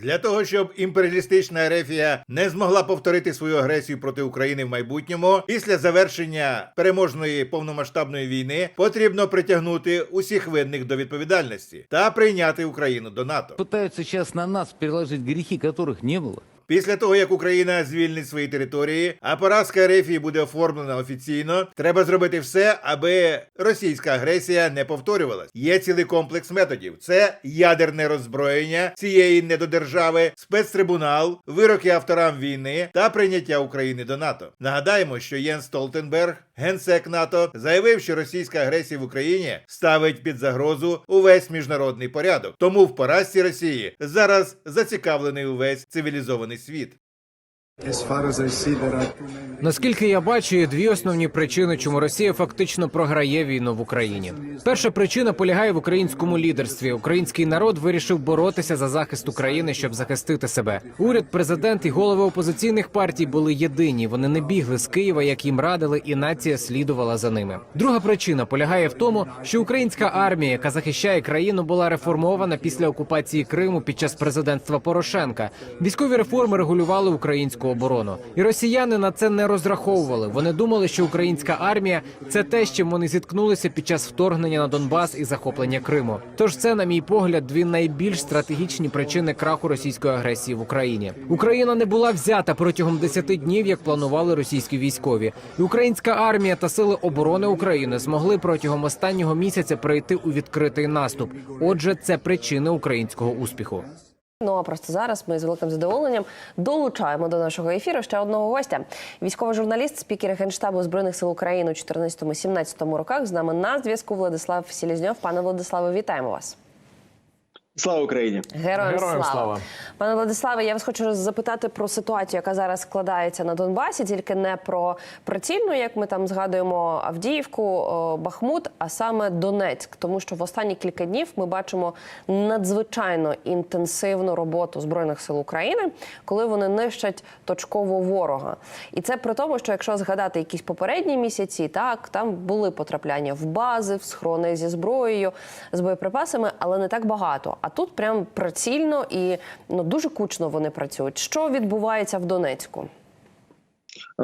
Для того щоб імперіалістична Ерефія не змогла повторити свою агресію проти України в майбутньому, після завершення переможної повномасштабної війни потрібно притягнути усіх винних до відповідальності та прийняти Україну до НАТО. Пытаются сейчас на нас переложить грехи, которых не было. Після того, як Україна звільнить свої території, а поразка Ерефії буде оформлена офіційно, треба зробити все, аби російська агресія не повторювалась. Є цілий комплекс методів: це ядерне роззброєння цієї недодержави, спецтрибунал, вироки авторам війни та прийняття України до НАТО. Нагадаємо, що Єн Столтенберг, генсек НАТО, заявив, що російська агресія в Україні ставить під загрозу увесь міжнародний порядок. Тому в поразці Росії зараз зацікавлений увесь цивілізований світ. Наскільки я бачу, є дві основні причини, чому Росія фактично програє війну в Україні. Перша причина полягає в українському лідерстві. Український народ вирішив боротися за захист України, щоб захистити себе. Уряд, президент і голови опозиційних партій були єдині. Вони не бігли з Києва, як їм радили, і нація слідувала за ними. Друга причина полягає в тому, що українська армія, яка захищає країну, була реформована після окупації Криму під час президентства Порошенка. Військові реформи регулювали українську оборону, і росіяни на це не розраховували. Вони думали, що українська армія це те, з чим вони зіткнулися під час вторгнення на Донбас і захоплення Криму. Тож це, на мій погляд, дві найбільш стратегічні причини краху російської агресії в Україні. Україна не була взята протягом 10 днів, як планували російські військові. І українська армія та сили оборони України змогли протягом останнього місяця прийти у відкритий наступ. Отже, це причини українського успіху. Ну а просто зараз ми з великим задоволенням долучаємо до нашого ефіру ще одного гостя. Військовий журналіст, спікер генштабу збройних сил України у 14-17 роках. З нами на зв'язку Владислав Селізньов. Пане Владиславе, вітаємо вас. Слава Україні! Героям, Героям слава. слава. пане Владиславе. Я вас хочу запитати про ситуацію, яка зараз складається на Донбасі, тільки не про прицільну, як ми там згадуємо Авдіївку, Бахмут, а саме Донецьк. Тому що в останні кілька днів ми бачимо надзвичайно інтенсивну роботу збройних сил України, коли вони нищать точково ворога. І це при тому, що якщо згадати якісь попередні місяці, так там були потрапляння в бази, в схорони зі зброєю, з боєприпасами, але не так багато. А тут прям прицільно і ну дуже кучно вони працюють. Що відбувається в Донецьку?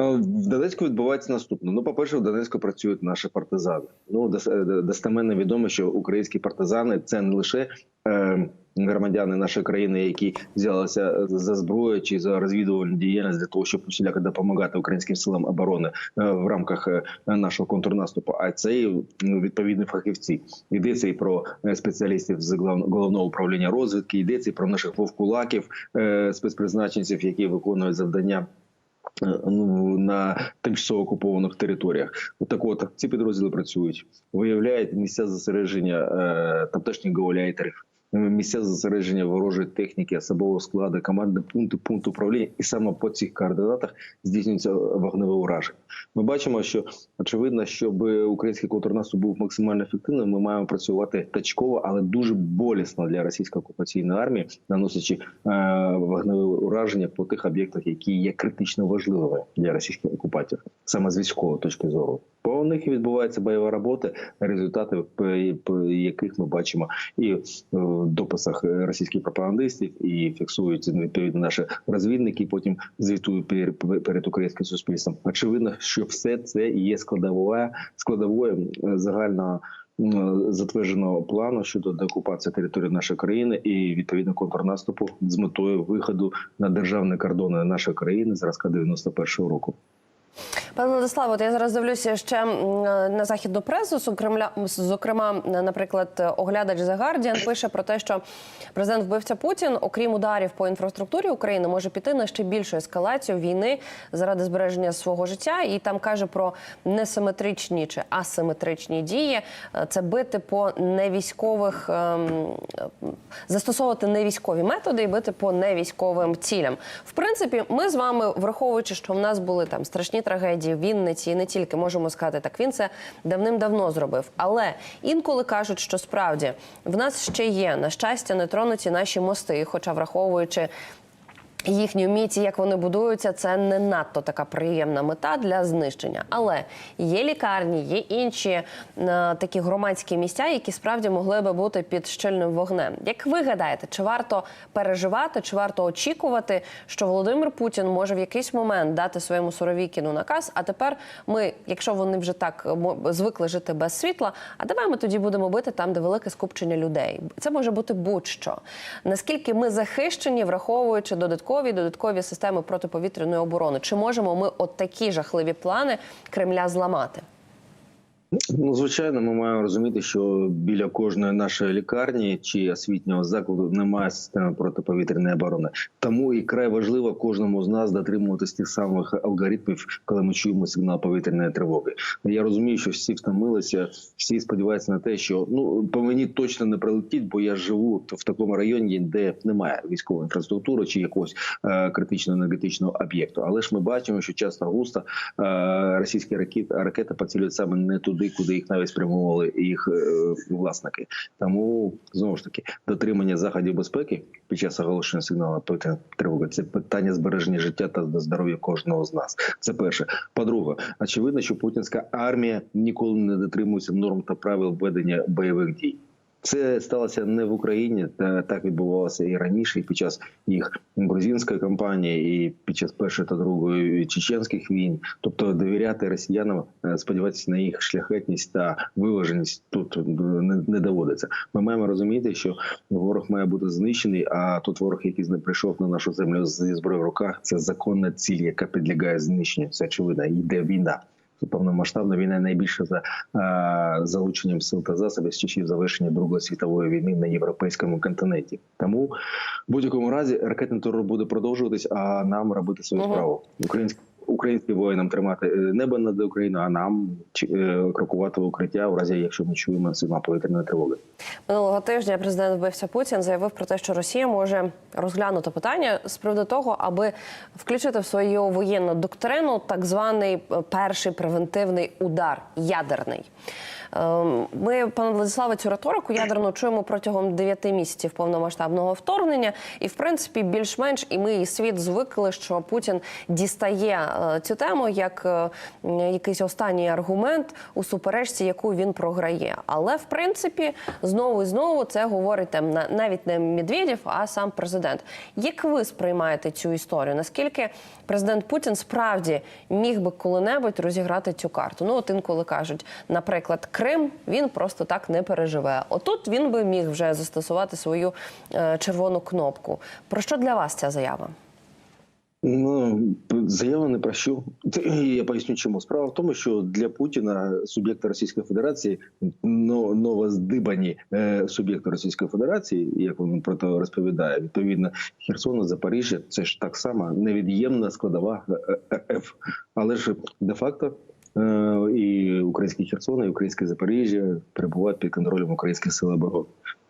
Е, В Донецьку відбувається наступне. Ну, по-перше, в Донецьку працюють наші партизани. Ну, е, достеменно відомо, що українські партизани це не лише е, громадяни нашої країни, які взялися за зброю чи за розвідувальну діяльність для того, щоб усіляко допомагати українським силам оборони е, в рамках е, нашого контрнаступу. А це і ну, відповідні фахівці. Йдеться і про е, спеціалістів з головного управління розвідки, йдеться і про наших вовкулаків, е, спецпризначенців, які виконують завдання е, на тимчасово окупованих територіях. Так от ці підрозділи працюють, виявляють місця зосередження е, тамтешніх гауляйтерів, е, місця зосередження ворожої техніки, особового складу, командні пункти, пункт управління, і саме по цих координатах здійснюється вогневе ураження. Ми бачимо, що очевидно, щоб український контрнаступ був максимально ефективним, ми маємо працювати точково, але дуже болісно для російської окупаційної армії, наносячи е, вогневе ураження по тих об'єктах, які є критично важливими для російських окупантів, саме з військової точки зору. По них відбувається бойова робота, результати яких ми бачимо і в дописах російських пропагандистів, і фіксують відповідно наші розвідники. і Потім звітують перед, українським суспільством. Очевидно, що все це є складовою складовою е, загального затвердженого плану щодо деокупації території нашої країни і відповідно контрнаступу з метою виходу на державні кордони нашої країни зразка 91-го року. Пане Владиславе, от я зараз дивлюся ще на західну пресу. Зокрема, зокрема, наприклад, оглядач The Guardian пише про те, що президент вбивця Путін, окрім ударів по інфраструктурі України, може піти на ще більшу ескалацію війни заради збереження свого життя. І там каже про несиметричні чи асиметричні дії. Е, Це бити по невійськових, ем, е, застосовувати невійськові методи і бити по невійськовим цілям. В принципі, ми з вами, враховуючи, що в нас були там страшні трагедії в Вінниці, і не тільки можемо сказати, так він це давним-давно зробив. Але інколи кажуть, що справді в нас ще є на щастя не тронуті наші мости, хоча враховуючи. Їхні міці, як вони будуються, це не надто така приємна мета для знищення. Але є лікарні, є інші е, такі громадські місця, які справді могли би бути під щільним вогнем. Як ви гадаєте, чи варто переживати, чи варто очікувати, що Володимир Путін може в якийсь момент дати своєму Суровікіну наказ? А тепер ми, якщо вони вже так е, звикли жити без світла, а давай ми тоді будемо бити там, де велике скупчення людей. Це може бути будь-що. Наскільки ми захищені, враховуючи додаткові додаткові системи протиповітряної оборони, чи можемо ми от такі жахливі плани Кремля зламати? Ну, звичайно, ми маємо розуміти, що біля кожної нашої лікарні чи освітнього закладу немає системи протиповітряної оборони. Тому і край важливо кожному з нас дотримуватись тих самих алгоритмів, коли ми чуємо сигнал повітряної тривоги. Я розумію, що всі втомилися, всі сподіваються на те, що ну по мені точно не прилетіть, бо я живу в такому районі, де немає військової інфраструктури чи якогось е, критичного енергетичного об'єкту. Але ж ми бачимо, що часто густо е, російські ракети, ракети поцілюють саме не туди, куди їх навіть спрямовували їх е, власники. Тому знову ж таки дотримання заходів безпеки під час оголошення сигналу повітряної тривоги це питання збереження життя та здоров'я кожного з нас. Це перше. По-друге, очевидно, що путінська армія ніколи не дотримується норм та правил ведення бойових дій. Це сталося не в Україні, та так відбувалося і раніше, і під час їх грузинської кампанії, і під час першої та другої чеченських війн. Тобто довіряти росіянам, е, сподіватися на їх шляхетність та виваженість тут е, не, доводиться. Ми маємо розуміти, що ворог має бути знищений. А тут ворог, який не прийшов на нашу землю зі зброєю в руках, це законна ціль, яка підлягає знищенню. Це очевидно. Йде війна. Повномасштабна війна найбільше за е, залученням сил та засобів з часів завершення Другої світової війни на європейському континенті. Тому в будь-якому разі ракетний терор буде продовжуватись, а нам робити свою справу. Українські українським воїнам тримати е, небо над Україною, а нам е, крокувати в укриття в разі, якщо ми чуємо сигнал повітряної тривоги. Минулого тижня президент Бився Путін заявив про те, що Росія може розглянути питання з приводу того, аби включити в свою воєнну доктрину так званий е, перший превентивний удар ядерний. Ем, Ми, пане Владиславе, цю риторику ядерну чуємо протягом 9 місяців повномасштабного вторгнення, і в принципі більш-менш і ми, і світ звикли, що Путін дістає е, цю тему як е, якийсь останній аргумент у суперечці, яку він програє. Але в принципі знову і знову це говорить там на- навіть не Медведєв, а сам президент. Як ви сприймаєте цю історію? Наскільки президент Путін справді міг би коли-небудь розіграти цю карту? Ну, от інколи кажуть, наприклад, Крим він просто так не переживе. Отут він би міг вже застосувати свою е, червону кнопку. Про що для вас ця заява? Ну заява не про що. Я поясню, чому справа в тому, що для Путіна суб'єкти Російської Федерації новоздибані е, суб'єкти Російської Федерації, як він про це розповідає, відповідно Херсон, Запоріжжя, це ж так само невід'ємна складова е, РФ. Але ж де факто. І український Херсон, і українське Запоріжжя перебувають під контролем українських сил оборони.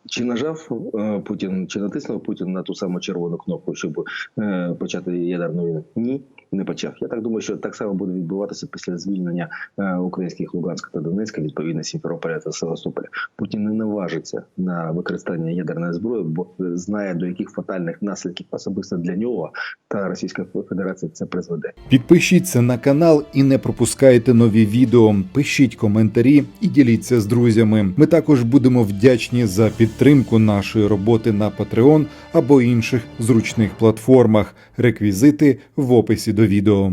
Чи нажав е, Путін, чи натиснув Путін на ту саму червону кнопку, щоб е, почати ядерну війну? Ні, не почав. Я так думаю, що так само буде відбуватися після звільнення е, українських Луганська та Донецька, відповідно Сімферополя та Севастополя. Путін не наважиться на використання ядерної зброї, бо знає до яких фатальних наслідків особисто для нього та Російська Федерація це призведе. Підпишіться на канал і не пропускайте нові відео. Пишіть коментарі і діліться з друзями. Ми також будемо вдячні за підтримку нашої роботи на Patreon або інших зручних платформах. Реквізити в описі до відео.